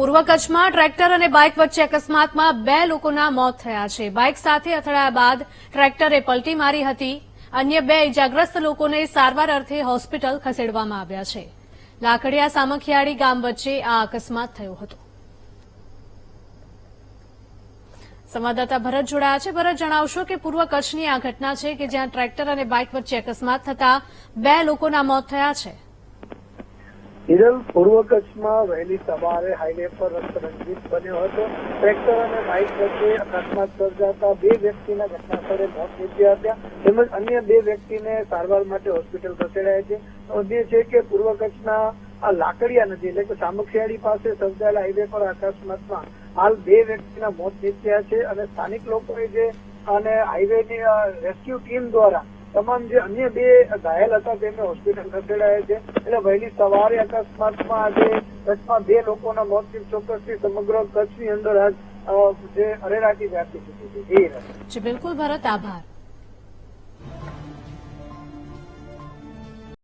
પૂર્વ કચ્છમાં ટ્રેક્ટર અને બાઇક વચ્ચે અકસ્માતમાં બે લોકોના મોત થયા છે. બાઇક સાથે અથડાયા બાદ ટ્રેક્ટરે પલટી મારી હતી. અન્ય બે ઇજાગ્રસ્ત લોકોને સારવાર અર્થે હોસ્પિટલ ખસેડવામાં આવ્યા છે. લાકડિયા સામખિયાળી ગામ વચ્ચે આ અકસ્માત થયો હતો. સંવાદદાતા ભરત જોડાયા છે. ભરત, જણાવશો કે પૂર્વ કચ્છની આ ઘટના છે કે જ્યાં ટ્રેક્ટર અને બાઇક વચ્ચે અકસ્માત થતા બે લોકોના મોત થયા છે. હિરલ પૂર્વ કચ્છમાં વહેલી સવારે હાઈવે પર રસ્તો રંજીત બન્યો હતો. ટ્રેક્ટર અને બાઇક વચ્ચે અકસ્માત સર્જાતા બે વ્યક્તિના ઘટના સ્થળે મોત નીપજ્યા હતા. તેમજ અન્ય બે વ્યક્તિને સારવાર માટે હોસ્પિટલ ખસેડાયા છે. નોંધીએ છે કે પૂર્વ કચ્છના આ લાકડિયા નદી એટલે કે સામખિયાળી પાસે સર્જાયેલા હાઈવે પર અકસ્માતમાં હાલ બે વ્યક્તિના મોત નીપજ્યા છે અને સ્થાનિક લોકોએ જે અને હાઈવેની રેસ્ક્યુ ટીમ દ્વારા તમામ જે અન્ય બે ઘાયલ હતા, તેમને હોસ્પિટલ ખસેડાયા છે. એટલે વહેલી સવારે અકસ્માતમાં આજે કચ્છમાં બે લોકોના મોતની ચોક્કસથી સમગ્ર કચ્છની અંદર આજ જે અરેરાટી વ્યાપી ચૂકી છે. બિલકુલ, ભરત, આભાર.